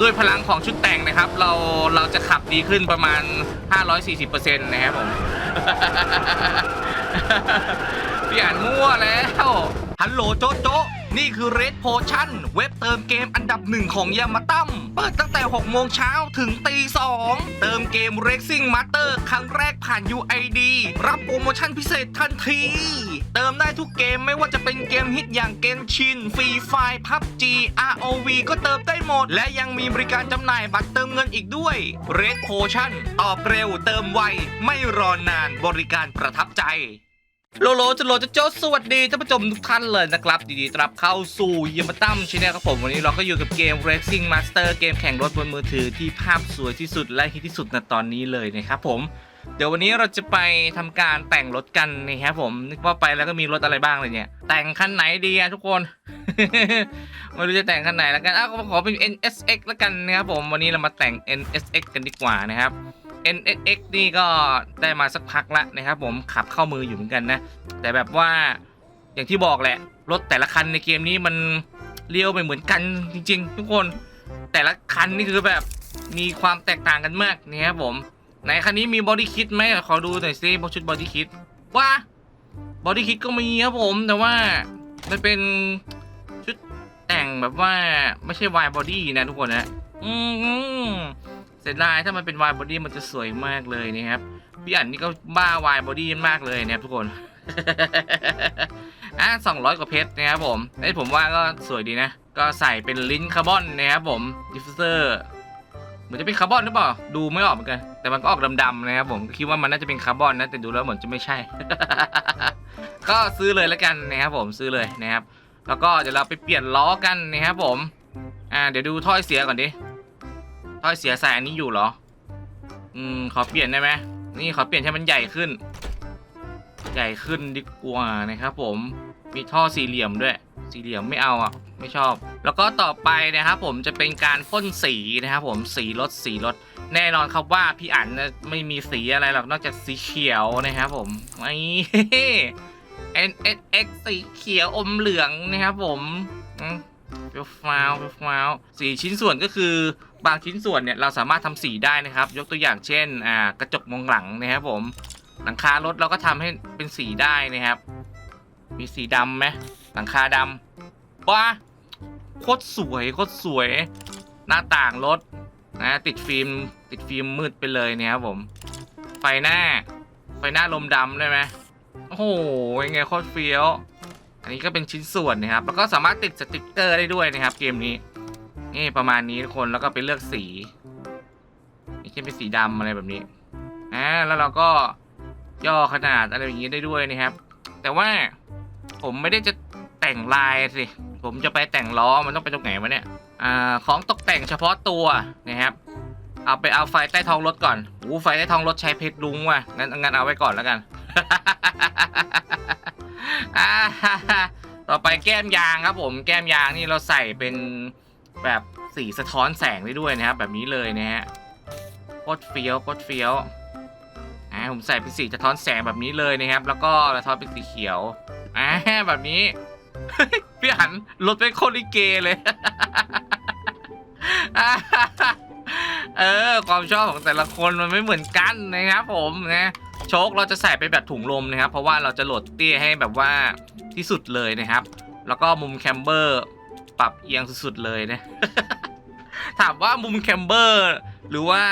ด้วยพลังของชุดแต่งนะครับ เราเราจะขับดีขึ้นประมาณ 540%นะครับผม พี่อ่านมั่วแล้ว ฮัลโหลโจโจ นี่คือ Red Potion เว็บเติมเกมอันดับหนึ่งของยามาตั้มเปิดตั้งแต่ 6 โมงเช้าถึงตี 2 เติมเกม Racing Master ครั้งแรกผ่าน UID รับโปรโมชั่นพิเศษทันที เติมได้ทุกเกมไม่ว่าจะเป็นเกมฮิตอย่างเกมชินฟรีไฟพับ G ROV ก็เติมได้หมด และยังมีบริการจำหน่ายบัตรเติมเงินอีกด้วย Red Potion ตอบเร็วเติมไว ไม่รอนานบริการประทับใจ โลโลจะโลจะโจสวัสดีท่านผู้ชมทุกท่านเลยนะครับดีต้อนรับเข้าสู่ยมตั้มชแนลครับผมวันนี้เราก็อยู่กับเกม Racing Master เกมแข่งรถบนมือถือที่ภาพสวยที่สุดและฮิตที่สุดในตอนนี้เลยนะครับผม เดี๋ยววันนี้เราจะไปทำการแต่งรถกันนะครับผมนึกว่าไปแล้วก็มีรถอะไรบ้างเลยเนี่ย แต่งคันไหนดีอะทุกคน ไม่รู้จะแต่งคันไหนแล้วกันอ้าวขอเป็น NSX แล้วกันนะครับผมวันนี้เรามาแต่ง NSX กันดีกว่านะครับ NSX นี่ก็ได้มาสักพักละนะครับผมขับเข้ามืออยู่เหมือนกันนะ แต่แบบว่าอย่างที่บอกแหละ รถแต่ละคันในเกมนี้มันเลี้ยวไม่เหมือนกันจริง ๆ ทุกคนแต่ละคันนี่คือแบบมีความแตกต่างกันมากนะครับผมไหนคันนี้มีบอดี้คิดไหมขอดูหน่อยซิชุดบอดี้คิดว่าบอดี้คิดก็มีครับผม แต่ว่ามันเป็นชุดแต่งแบบว่าไม่ใช่วายบอดี้นะทุกคนนะอืม สียดายถ้ามันเป็นวายบอดี้มันจะสวยมากเลยนะครับพี่อันนี่ก็บ้าวายบอดี้มากเลยนะครับทุกคน อะสองร้อยกว่าเพชรนะครับผมไอ้ผมว่าก็สวยดีนะ ก็ใส่เป็นลิ้นคาร์บอนนะครับผมดิฟฟิวเซอร์เหมือนจะเป็นคาร์บอนหรือเปล่า ดูไม่ออกเหมือนกัน แต่มันก็ออกดำๆนะครับผมคิดว่ามันน่าจะเป็นคาร์บอนนะ แต่ดูแล้วเหมือนจะไม่ใช่ ก็ซื้อเลยแล้วกันนะครับผมซื้อเลยนะครับ แล้วก็เดี๋ยวเราไปเปลี่ยนล้อกันนะครับผม อ่าเดี๋ยวดูถ้อยเสียก่อนดิ ถ้อยเสียใส่อันนี้อยู่เหรอ อืมขอเปลี่ยนได้ไหมนี่ขอเปลี่ยนให้มันใหญ่ขึ้น ใหญ่ขึ้นดีกว่านะครับผมมีท่อสี่เหลี่ยมด้วย สี่เหลี่ยมไม่เอาอะไม่ชอบ แล้วก็ต่อไปนะครับผมจะเป็นการพ่นสีนะครับผมสีรถสีรถแน่นอนครับว่าพี่อั๋นไม่มีสีอะไรหรอกนอกจากสีเขียวนะครับผมไม่ NSX สีเขียวอมเหลืองนะครับผมอื ฟี้ยวฟ้าวเฟี้ยวฟ้าวสีชิ้นส่วนก็คือบางชิ้นส่วนเนี่ยเราสามารถทำสีได้นะครับ ยกตัวอย่างเช่นอ่ากระจกมองหลังนะครับผมหลังคารถเราก็ทำให้เป็นสีได้นะครับ มีสีดำไหมหลังคาดำว้าโคตรสวยโคตรสวย หน้าต่างรถนะติดฟิล์มติดฟิล์มมืดไปเลยเนี่ยครับผม ไฟหน้า ไฟหน้าลมดำได้ไหมโอ้โหยังไงโคตรเฟี้ยว อันนี้ก็เป็นชิ้นส่วนนะครับ แล้วก็สามารถติดสติกเกอร์ได้ด้วยนะครับ เกมนี้ นี่ประมาณนี้ทุกคน แล้วก็ไปเลือกสีนี่เช่นเป็นสีดำอะไรแบบนี้อ่าแล้วเราก็ย่อขนาดอะไรอย่างนี้ได้ด้วยนะครับ แต่ว่าผมไม่ได้จะแต่งลายสิ ผมจะไปแต่งล้อ มันต้องไปตรงไหนวะเนี่ย อ่า ของตกแต่งเฉพาะตัวนะครับ เอาไปเอาไฟใต้ท้องรถก่อนโอ้ไฟใต้ท้องรถใช้เพชรลุงว่ะ งั้นงั้นเอาไว้ก่อนแล้วกัน ต่อไปแก้มยางครับผมแก้มยางนี่เราใส่เป็นแบบสีสะท้อนแสงได้ด้วยนะครับ แบบนี้เลยนะฮะโคตรเฟี้ยวโคตรเฟี้ยวอ่าผมใส่เป็นสีสะท้อนแสงแบบนี้เลยนะครับ แล้วก็สะท้อนเป็นสีเขียวอ่าแบบนี้พี่หันรถเป็นโคตรลิเกเลย เออ ความชอบของแต่ละคนมันไม่เหมือนกันนะครับผมนะโชคเราจะใส่เป็นแบบถุงลมนะครับ เพราะว่าเราจะโหลดเตี้ยให้แบบว่าที่สุดเลยนะครับ แล้วก็มุมแคมเบอร์ปรับเอียงสุดๆเลยนะถามว่ามุมแคมเบอร์หรือว่า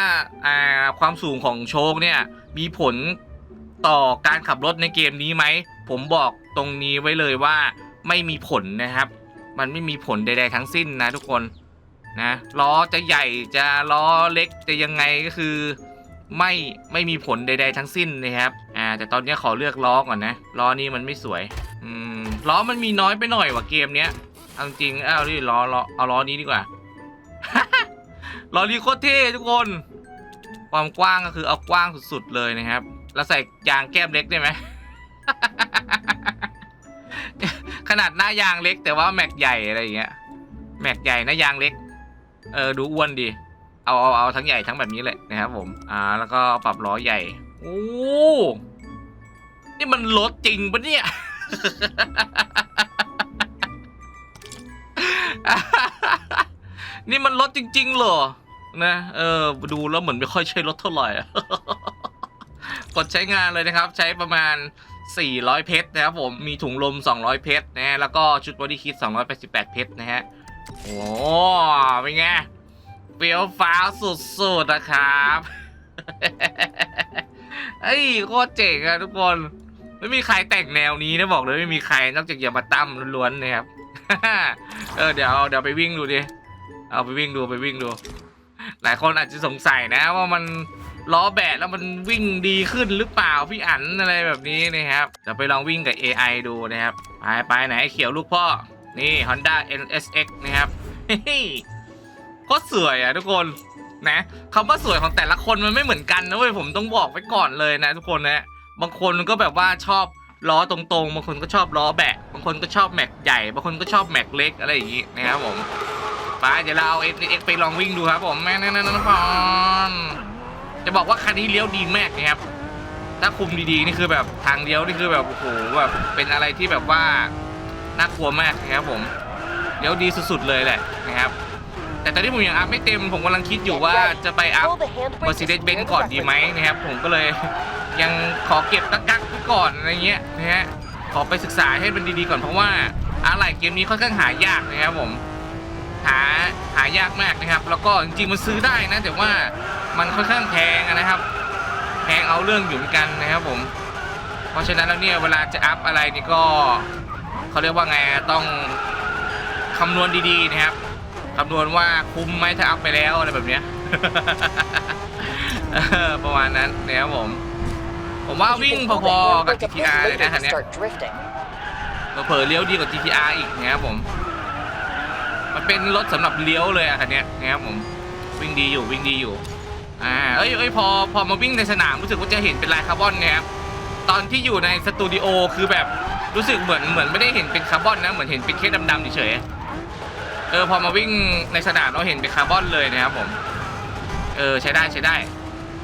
อ่าความสูงของโชคเนี่ยมีผลต่อการขับรถในเกมนี้ไหม ผมบอกตรงนี้ไว้เลยว่าไม่มีผลนะครับ มันไม่มีผลใดๆทั้งสิ้นนะทุกคน นะล้อจะใหญ่จะล้อเล็กจะยังไงก็คือไม่ไม่มีผลใด ๆ ทั้งสิ้นนะครับอ่าแต่ตอนนี้ขอเลือกล้อก่อนนะล้อนี้มันไม่สวยอืมล้อมันมีน้อยไปหน่อยว่ะเกมเนี้ยเอาจริงเอาดิล้อล้อเอาล้อนี้ดีกว่าล้อนี้โคตรเท่ทุกคน ความกว้างก็คือเอากว้างสุดๆเลยนะครับ แล้วใส่ยางแก้มเล็กได้ไหมขนาดหน้ายางเล็กแต่ว่าแม็กใหญ่อะไรอย่างเงี้ยแม็กใหญ่หน้ายางเล็ก เออดูอ้วนดีเอาเอาเอาทั้งใหญ่ทั้งแบบนี้เลยนะครับผม อ่า แล้วก็ปรับล้อใหญ่ โอ้นี่มันรถจริงปะเนี่ย นี่มันรถจริง ๆ เหรอ นะ เออ ดูแล้วเหมือนไม่ค่อยใช่รถเท่าไหร่กดใช้งานเลยนะครับ ใช้ประมาณ 400 เพชรนะครับผม มีถุงลม 200 เพชรนะฮะ แล้วก็ชุดบอดี้คิด288 เพชรนะฮะ โอ้เป็นไงเฟี้ยวฟ้าวสุดๆนะครับเอ้ยโคตรเจ๋งอะทุกคน ไม่มีใครแต่งแนวนี้นะบอกเลยไม่มีใครนอกจากอย่ามาตั้มล้วนๆนะครับเออเดี๋ยวเดี๋ยวไปวิ่งดูดิเอาไปวิ่งดูไปวิ่งดู หลายคนอาจจะสงสัยนะ ว่ามันล้อแบะแล้วมันวิ่งดีขึ้นหรือเปล่าพี่อั๋นอะไรแบบนี้นะครับเดี๋ยวไปลองวิ่งกับ AI ดูนะครับไปไปไหนเขียวลูกพ่อ นี่ Honda NSX นะครับเฮ้ยโคตรสวยอะทุกคนนะคำว่าสวยของแต่ละคนมันไม่เหมือนกันนะเว้ยผมต้องบอกไว้ก่อนเลยนะทุกคนนะบางคนก็แบบว่าชอบล้อตรงๆ บางคนก็ชอบล้อแบะ บางคนก็ชอบแม็กใหญ่ บางคนก็ชอบแม็กเล็กอะไรอย่างงี้นะครับผมไปเดี๋ยวเราเอา NSX ไปลองวิ่งดูครับผมแม่นั่นนั่นพอนจะบอกว่าคันนี้เลี้ยวดีมากนะครับ ถ้าคุมดีๆนี่คือแบบทางเลี้ยวนี่คือแบบโอ้โหแบบเป็นอะไรที่แบบว่า น่ากลัวมากนะครับผมเลี้ยวดีสุดๆเลยแหละนะครับ แต่ตอนนี้ผมยังอัพไม่เต็มผมกำลังคิดอยู่ว่าจะไปอัพ Mercedes Benz ก่อนดีไหมนะครับ ผมก็เลยยังขอเก็บกักกักๆไว้ก่อนอะไรเงี้ยนะฮะขอไปศึกษาให้มันดีๆก่อนเพราะว่าอะไรเกมนี้ค่อนข้างหายากนะครับผมหาหายากมากนะครับ แล้วก็จริงๆมันซื้อได้นะ แต่ว่ามันค่อนข้างแพงนะครับ แพงเอาเรื่องอยู่เหมือนกันนะครับผม เพราะฉะนั้นแล้วเนี่ยเวลาจะอัพอะไรนี่ก็ เขาเรียกว่าไงต้องคำนวณดีๆนะครับคำนวณว่าคุ้มไหมถ้าอัพไปแล้วอะไรแบบเนี้ยประมาณนั้นนะครับผม ผมว่าวิ่งพอๆกับ GTR เลยนะคันเนี้ยเผลอเลี้ยวดีกว่า GTR อีกนะครับผม มันเป็นรถสำหรับเลี้ยวเลยอะคันเนี้ยนะครับผม วิ่งดีอยู่วิ่งดีอยู่ อ่า เอ้ยเอ้ยพอพอมาวิ่งในสนามรู้สึกว่าจะเห็นเป็นลายคาร์บอนนี่ยครับ ตอนที่อยู่ในสตูดิโอคือแบบ รู้สึกเหมือนเหมือนไม่ได้เห็นเป็นคาร์บอนนะ เหมือนเห็นเป็นแค่ดำๆเฉยๆเออพอมาวิ่งในสนามเราเห็นเป็นคาร์บอนเลยนะครับผมเออใช้ได้ใช้ได้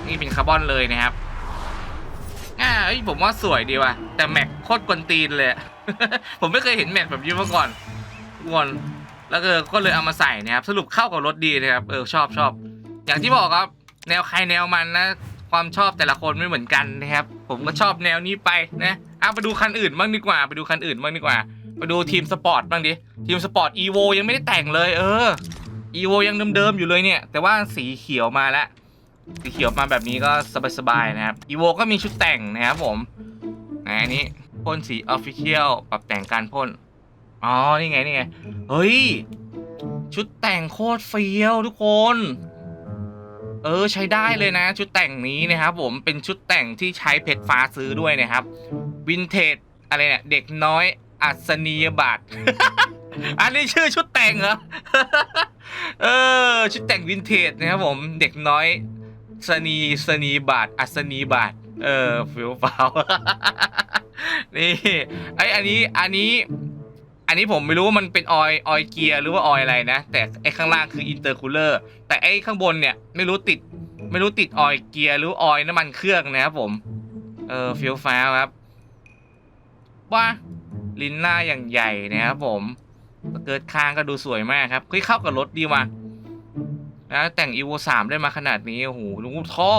นี่เป็นคาร์บอนเลยนะครับอ่าเอ้ยผมว่าสวยดีว่ะ แต่แม็กโคตรกวนตีนเลย ผมไม่เคยเห็นแม็กแบบนี้มาก่อนกคนแล้วก็ก็เลยเอามาใส่นะครับ สรุปเข้ากับรถดีนะครับ เออชอบชอบ อย่างที่บอกครับ แนวใครแนวมันนะ ความชอบแต่ละคนไม่เหมือนกันนะครับ ผมก็ชอบแนวนี้ไปนะเอาไปดูคันอื่นบ้างดีกว่า ไปดูคันอื่นบ้างดีกว่าไปดูทีมสปอร์ตบ้างดิทีมสปอร์ตอีโวยังไม่ได้แต่งเลย เอออีโวยังเดิมๆอยู่เลยเนี่ย แต่ว่าสีเขียวมาแล้วสีเขียวมาแบบนี้ก็สบายๆนะครับอีโวก็มีชุดแต่งนะครับผมนะอันนี้พ่นสีออฟฟิเชียลปรับแต่งการพ่นอ๋อนี่ไงนี่ไงเฮ้ยชุดแต่งโคตรเฟี้ยวทุกคน เออใช้ได้เลยนะ ชุดแต่งนี้นะครับผมเป็นชุดแต่งที่ใช้เพชรฟ้าซื้อด้วยนะครับวินเทจอะไรเนี่ยเด็กน้อยอัศนียบัตรอันนี้ชื่อชุดแต่งเหรอเออชุดแต่งวินเทจนะครับผมเด็กน้อยสนีสนีบาทอัศนีบาทเออฟิวฟ้าวนี่ไออันนี้อันนี้ อันนี้ผมไม่รู้ว่ามันเป็นออยออยเกียร์หรือว่าออยอะไรนะ แต่ไอข้างล่างคืออินเตอร์คูลเลอร์แต่ไอข้างบนเนี่ยไม่รู้ติดไม่รู้ติดออยเกียร์หรือออยน้ำมันเครื่องนะครับผม เออฟิวฟ้าครับว่าลินหน้าอย่างใหญ่นะครับผมเกิดคางก็ดูสวยมากครับเฮ้ยเข้ากับรถดีว่ะนะแต่ง evo 3ได้มาขนาดนี้โอ้โหดูท่อ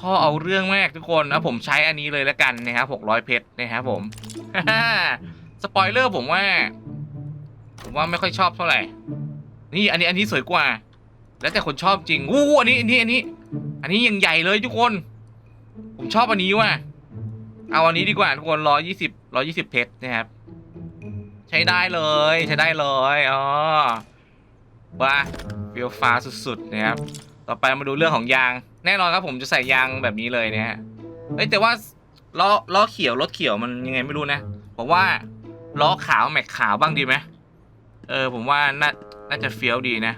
ท่อเอาเรื่องมากทุกคนนะผมใช้อันนี้เลยแล้วกันนะครับ600เพชรนะครับผม สปอยเลอร์ผมว่า ผมว่าไม่ค่อยชอบเท่าไหร่ นี่อันนี้อันนี้สวยกว่า แล้วแต่คนชอบจริงอู้อันนี้อันนี้อันนี้ อันนี้ยังใหญ่เลยทุกคน ผมชอบอันนี้ว่ะ เอาอันนี้ดีกว่าทุกคนร้อยยี่สิบร้อยี่สิบเพชรนะครับ ใช้ได้เลยใช้ได้เลยอ๋อว่าเฟี้ยวฟ้าสุดๆนะครับ ต่อไปมาดูเรื่องของยาง แน่นอนครับผมจะใส่ยางแบบนี้เลยเนะฮะเอ้ยแต่ว่าล้อล้อเขียวรถเขียวมันยังไงไม่รู้นะผมว่า ล้อขาวแม็กขาวบ้างดีไหมเออ ผมว่าน่าน่าจะเฟี้ยวดีนะ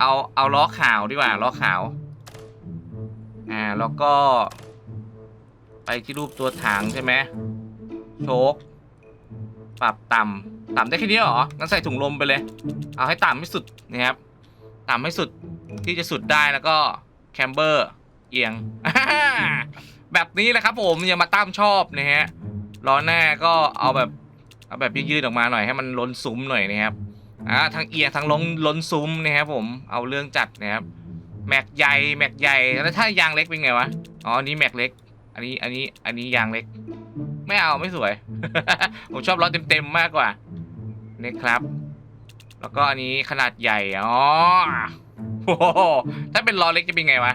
เอาเอาล้อขาวดีกว่าล้อขาว อ่าแล้วก็ ไปที่รูปตัวถังใช่ไหมโชคปรับต่ำต่ำได้แค่นี้เหรองั้นใส่ถุงลมไปเลย เอาให้ต่ำที่สุดนะครับต่ำให้สุดที่จะสุดได้แล้วก็แคมเบอร์เอียง แบบนี้แหละครับผมอย่ามาตั้มชอบนะฮะล้อหน้าก็เอาแบบ เอาแบบยืดๆออกมาหน่อยให้มันล้นซุ้มหน่อยนะครับอ่าทั้งเอียงทั้งล้นล้นซุ้มนะครับผมเอาเรื่องจัดนะครับแม็กใหญ่แม็กใหญ่แล้วถ้ายางเล็กเป็นไงวะอ๋ออันนี้แม็กเล็ก อันนี้อันนี้อันนี้ยางเล็ก ไม่เอาไม่สวย ผมชอบล้อเต็มๆมากกว่านี่ครับ แล้วก็อันนี้ขนาดใหญ่อ๋อโอ้โหถ้าเป็นล้อเล็กจะเป็นไงวะ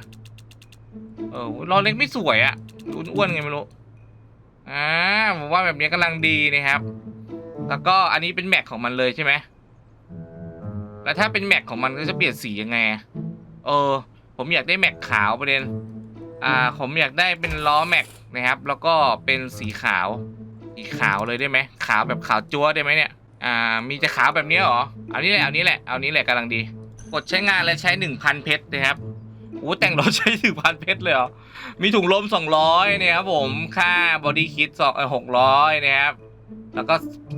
เออล้อเล็กไม่สวยอะอ้วนๆไงไม่รู้อ่าผมว่าแบบนี้กำลังดีนะครับ แล้วก็อันนี้เป็นแม็กของมันเลยใช่ไหมแล้วถ้าเป็นแม็กของมันก็จะเปลี่ยนสียังไง เออ ผมอยากได้แม็กขาวประเด็น อ่า ผมอยากได้เป็นล้อแม็กนะครับ แล้วก็เป็นสีขาว สีขาวเลยได้ไหม ขาวแบบขาวจั๊วได้ไหมเนี่ย อ่า มีจะขาวแบบนี้เหรอ เอานี้แหละ เอานี้แหละ เอานี้แหละกำลังดี กดใช้งานและใช้ 1,000 เพชรนะครับโอ้แต่งรถใช้1,000เพชรเลยเหรอ มีถุงลม 200นะครับผม ค่าบอดี้คิดสองหกร้อยนะครับ แล้วก็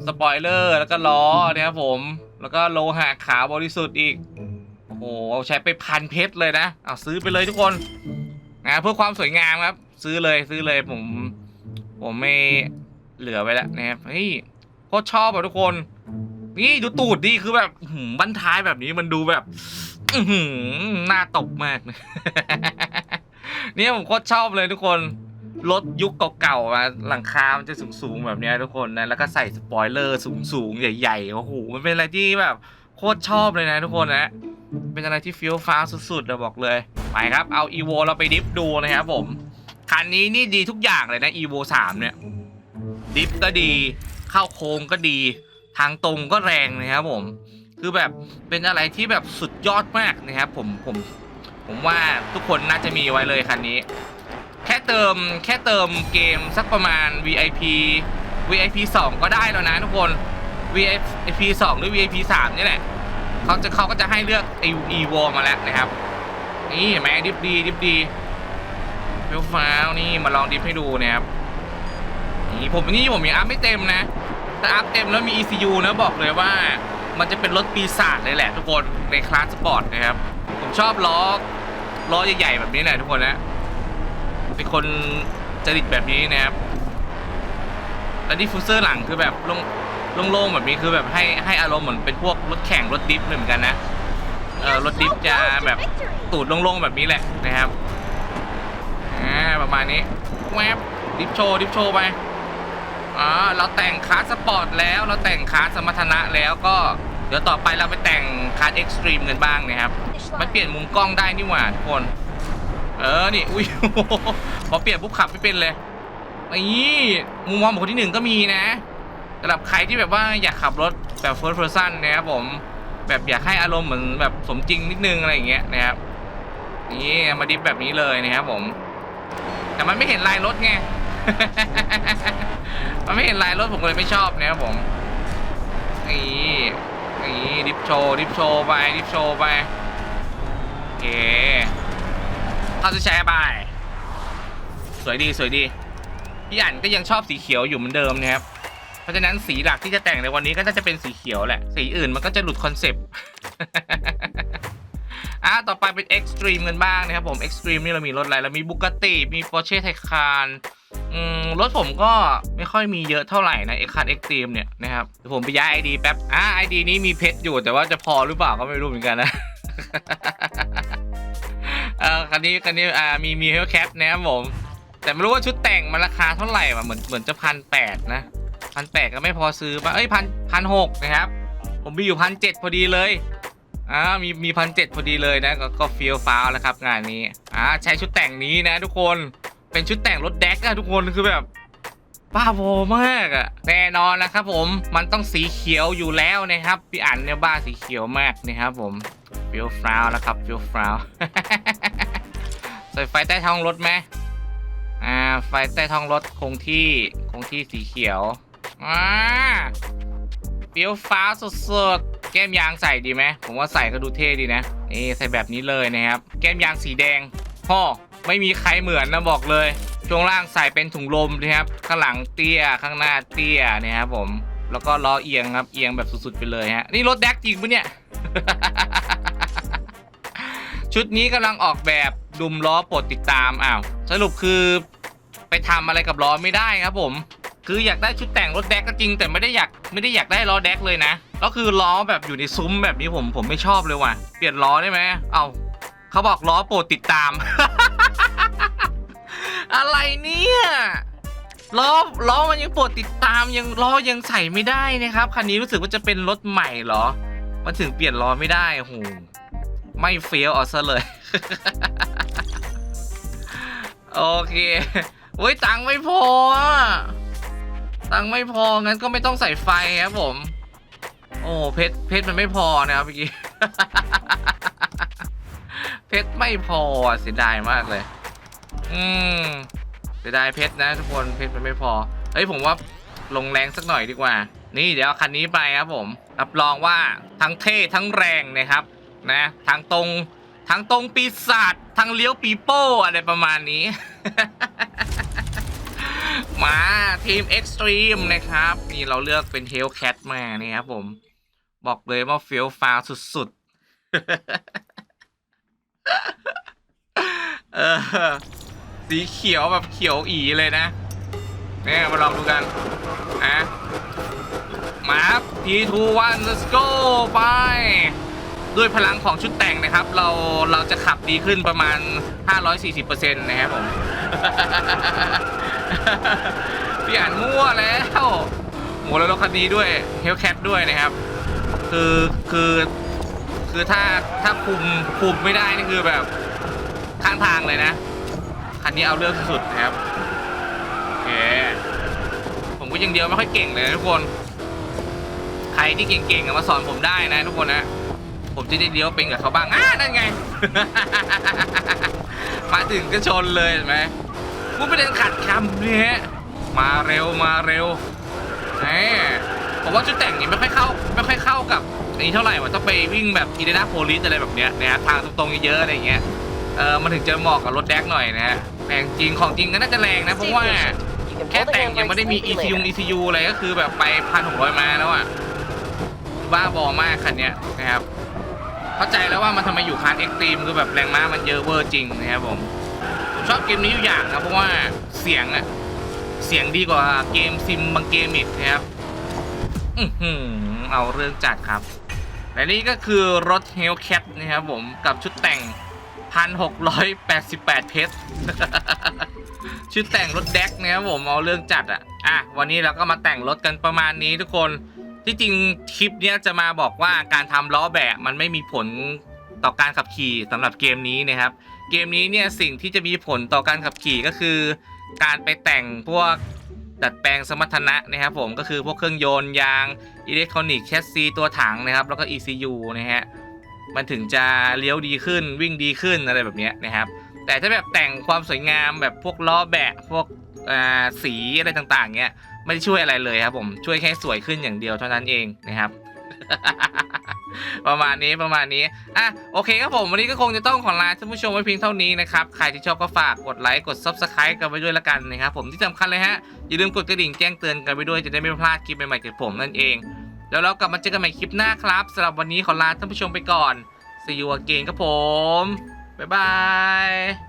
สปอยเลอร์ แล้วก็ล้อนะครับผม แล้วก็โลหะขาวบริสุทธิ์อีก โอ้โหเอาใช้ไปพันเพชรเลยนะเอาซื้อไปเลยทุกคนนะเพื่อความสวยงามครับ ซื้อเลยซื้อเลยผม ผมไม่เหลือไว้แล้วนะครับเฮ้ยโคตรชอบอะทุกคน นี่ดูตูดดิคือแบบหือบั้นท้ายแบบนี้มันดูแบบ อือหือหน้าตบมาก เนี่ยผมโคตรชอบเลยทุกคน รถยุคเก่าๆมาหลังคา มันจะสูงๆแบบเนี้ยทุกคนนะ แล้วก็ใส่สปอยเลอร์สูงๆ ใหญ่ๆ โอ้โห มันเป็นอะไรที่แบบโคตรชอบเลยนะทุกคนนะ เป็นอะไรที่ฟิลฟ้าสุดๆเราบอกเลย ไปครับ เอา EVO เราไปดิฟดูนะครับผม คันนี้นี่ดีทุกอย่างเลยนะ EVO 3เนี่ย ดิฟก็ดี เข้าโค้งก็ดี ทางตรงก็แรงนะครับผม คือแบบเป็นอะไรที่แบบสุดยอดมากนะครับผม ผม ผมว่าทุกคนน่าจะมีไว้เลยคันนี้ แค่เติมแค่เติมเกมสักประมาณ VIP VIP 2 ก็ได้แล้วนะทุกคน VIP 2 หรือ VIP 3นี่แหละเขาจะเขาก็จะให้เลือก e v o มาแล้วนะครับนี่เห็นไหมดิฟดีดิฟดีเฟลฟ้าวนี่มาลองดิฟให้ดูนะครับนี่ผมนี่ผมยังอัพไม่เต็มนะแต่อัพเต็มแล้วมี ECU นะบอกเลยว่า มันจะเป็นรถปีศาจเลยแหละทุกคนในคลาสสปอร์ตนะครับผมชอบล้อล้อใหญ่ๆแบบนี้แหละทุกคนนะ เป็นคนจริตแบบนี้นะครับแล้วดิฟฟูเซอร์หลังคือแบบโล่งโล่งๆแบบนี้คือแบบให้ให้อารมณ์เหมือนเป็นพวกรถแข่งรถดิฟเหมือนกันนะเออรถดิฟจะแบบตูดโล่งๆแบบนี้แหละนะครับอ่าประมาณนี้แวบดิฟโชว์ดิฟโชว์ไปอ่าเราแต่งคาร์สปอร์ตแล้วเราแต่งคาร์สมรรถนะแล้วก็เดี๋ยวต่อไปเราไปแต่งคาร์เอ็กซ์ตรีมกันบ้างนะครับ มันเปลี่ยนมุมกล้องได้นี่หว่าทุกคน เออ นี่ อุ้ย พอเปลี่ยนปุ๊บขับไม่เป็นเลยนี่มุมมองของคนที่หนึ่งก็มีนะสำหรับใครที่แบบว่าอยากขับรถแบบ first person นะครับผม แบบอยากให้อารมณ์เหมือนแบบสมจริงนิดนึงอะไรอย่างเงี้ยนะครับ นี่มาดิฟแบบนี้เลยนะครับผม แต่มันไม่เห็นลายรถไง มันไม่เห็นลายรถผมก็เลยไม่ชอบนะครับผมนี่นี่ดิฟโชว์ดิฟโชว์ไปดิฟโชว์ไปโอเค เข้าซื้อแชร์ไป สวยดีสวยดี พี่อั๋นก็ยังชอบสีเขียวอยู่เหมือนเดิมนะครับ เพราะฉะนั้นสีหลักที่จะแต่งในวันนี้ก็น่าจะเป็นสีเขียวแหละ สีอื่นมันก็จะหลุดคอนเซปต์อะต่อไปเป็น Extreme กันบ้างนะครับผม Extreme นี่เรามีรถอะไรเรามีบุกติมี Porsche Taycan อืมรถผมก็ไม่ค่อยมีเยอะเท่าไหร่นะไอคัน Extreme เนี่ยนะครับผมไปย้าย ID แป๊บอะ ID นี้มีเพชรอยู่แต่ว่าจะพอหรือเปล่าก็ไม่รู้เหมือนกันนะ เออคันนี้คันนี้อ่ามีมีเฮลแคปนะครับผม แต่ไม่รู้ว่าชุดแต่งมันราคาเท่าไหร่ว่ะเหมือนเหมือนจะพันแปดนะพันแปดก็ไม่พอซื้อป่ะเอ้ยพันพันหกนะครับ ผมมีอยู่พันเจ็ดพอดีเลยอ่ามีมีพันเจ็ดพอดีเลยนะ ก็ก็ฟีลฟ้าวแล้วครับงานนี้อ่าใช้ชุดแต่งนี้นะ ทุกคนเป็นชุดแต่งรถแดกอะทุกคนคือแบบบ้าโบมากอะแน่นอนนะครับผมมันต้องสีเขียวอยู่แล้วนะครับพี่อั๋นเนี่ยบ้าสีเขียวมากนะครับผมฟีลฟ้าวแล้วครับฟีลฟ้าว ส่ไฟใต้ท้องรถไหมอ่า ไฟใต้ท้องรถคงที่คงที่สีเขียวอ่าเฟี้ยวฟ้าสดๆ แก้มยางใส่ดีไหมผมว่าใส่ก็ดูเท่ดีนะ นี่ใส่แบบนี้เลยนะครับ แก้มยางสีแดงพ่อไม่มีใครเหมือนนะบอกเลย ช่วงล่างใส่เป็นถุงลมนะครับ ข้างหลังเตี้ย ข้างหน้าเตี้ยนะครับผม แล้วก็ล้อเอียงครับ เอียงแบบสุดๆไปเลยฮะ นี่รถแดกจริงปะเนี่ย ชุดนี้กำลังออกแบบ ดุมล้อโปรดติดตามอ้าวสรุปคือไปทำอะไรกับล้อไม่ได้ครับผม คืออยากได้ชุดแต่งรถแดกก็จริง แต่ไม่ได้อยากไม่ได้อยากได้ล้อแดกเลยนะแล้วคือล้อแบบอยู่ในซุ้มแบบนี้ผมผมไม่ชอบเลยว่ะเปลี่ยนล้อได้ไหมเอาเขาบอกล้อโปรดติดตาม อะไรเนี่ยล้อล้อมันยังโปรดติดตามยังล้อยังใส่ไม่ได้นะครับคันนี้รู้สึกว่าจะเป็นรถใหม่เหรอ มันถึงเปลี่ยนล้อไม่ได้โอ้โห ไม่เฟี้ยวเอาซะเลย โอเคโอ้ยตังค์ไม่พอ ตังค์ไม่พอ งั้นก็ไม่ต้องใส่ไฟครับผม โอ้เพชรเพชรมันไม่พอนะครับเมื่อกี้เพชรไม่พอเสียดายมากเลย อืมเสียดายเพชรนะทุกคนเพชรมันไม่พอ เฮ้ยผมว่าลงแรงสักหน่อยดีกว่า นี่เดี๋ยวคันนี้ไปครับผม รับรองว่าทั้งเท่ทั้งแรงนะครับ นะทางตรงทางตรงปีศาจทางเลี้ยวปีโป้อะไรประมาณนี้ มาทีม Extreme นะครับ นี่เราเลือกเป็น Hellcat มานี่ครับผม บอกเลยว่าเฟี้ยวฟ้าสุดๆเออสีเขียวแบบเขียวอีเลยนะเนี่ยมาลองดูกันนะมาครับ P2 1 let's go ไป ด้วยพลังของชุดแต่งนะครับ เราเราจะขับดีขึ้นประมาณ 540%นะครับผมพี่อ่านมั่วแล้วโหแล้วรถคันนี้ด้วยเฮลแคทด้วยนะครับ คือคือคือถ้าถ้าคุมคุมไม่ได้นี่คือแบบข้างทางเลยนะ คันนี้เอาเรื่องสุดนะครับโอเคผมก็ยังเดียวไม่ค่อยเก่งเลยนะทุกคน ใครที่เก่งๆมาสอนผมได้นะทุกคนนะ ผมจะได้เลี้ยวเป็นกับเขาบ้างอ่านั่นไง มาถึงก็ชนเลยเห็นไหมกูไม่ได้ขัดคำเนี่ยมาเร็วมาเร็วแหมผมว่าชุดแต่งนี้ไม่ค่อยเข้าไม่ค่อยเข้ากับอันนี้เท่าไหร่ว่าต้องไปวิ่งแบบอีเดนาโพลิสอะไรแบบเนี้ยนะครับทางตรงๆเยอะๆอะไรอย่างเงี้ยเออมันถึงจะเหมาะกับรถแดกหน่อยนะฮะแรงจริงของจริงก็น่าจะแรงนะเพราะว่าแค่แต่งยังไม่ได้มี ECU ECU อะไรก็คือแบบไปพันหกร้อยมาแล้วอะบ้าบอมากคันเนี้ยนะครับ เข้าใจแล้วว่ามันทำไมอยู่คาร์ดเอ็กซ์ตรีมคือแบบแรงม้ามันเยอะเวอร์จริงนะครับผมผมชอบเกมนี้อยู่อย่างนะเพราะว่าเสียงอะเสียงดีกว่าเกมซิมบางเกมอีกนะครับอือเอาเรื่องจัดครับและนี่ก็คือรถ Hellcat นะครับผมกับชุดแต่ง 1,688 เพชรชุดแต่งรถแดกนะครับผมเอาเรื่องจัดอะอะวันนี้เราก็มาแต่งรถกันประมาณนี้ทุกคน ที่จริงคลิปเนี้ยจะมาบอกว่าการทำล้อแบะมันไม่มีผลต่อการขับขี่สำหรับเกมนี้นะครับ เกมนี้เนี่ยสิ่งที่จะมีผลต่อการขับขี่ก็คือ การไปแต่งพวกดัดแปลงสมรรถนะนะครับผมก็คือพวกเครื่องยนต์ยางอิเล็กทรอนิกส์แคสซีตัวถังนะครับ แล้วก็ ECU นะฮะมันถึงจะเลี้ยวดีขึ้นวิ่งดีขึ้นอะไรแบบนี้นะครับ แต่ถ้าแบบแต่งความสวยงามแบบพวกล้อแบะพวกอ่าสีอะไรต่างๆเนี้ย ไม่ได้ช่วยอะไรเลยครับผมช่วยแค่สวยขึ้นอย่างเดียวเท่านั้นเองนะครับ ประมาณนี้ประมาณนี้อะโอเคครับผมวันนี้ก็คงจะต้องขอลาท่านผู้ชมไว้เพียงเท่านี้นะครับใครที่ชอบก็ฝากกดไลค์กด Subscribe กันไปด้วยละกันนะครับผมที่สำคัญเลยฮะอย่าลืมกดกระดิ่งแจ้งเตือนกันไปด้วยจะได้ไม่พลาดคลิปใหม่ๆจากผมนั่นเองแล้วเรากลับมาเจอกันใหม่คลิปหน้าครับสำหรับวันนี้ขอลาท่านผู้ชมไปก่อน See you again ครับผม บ๊ายบาย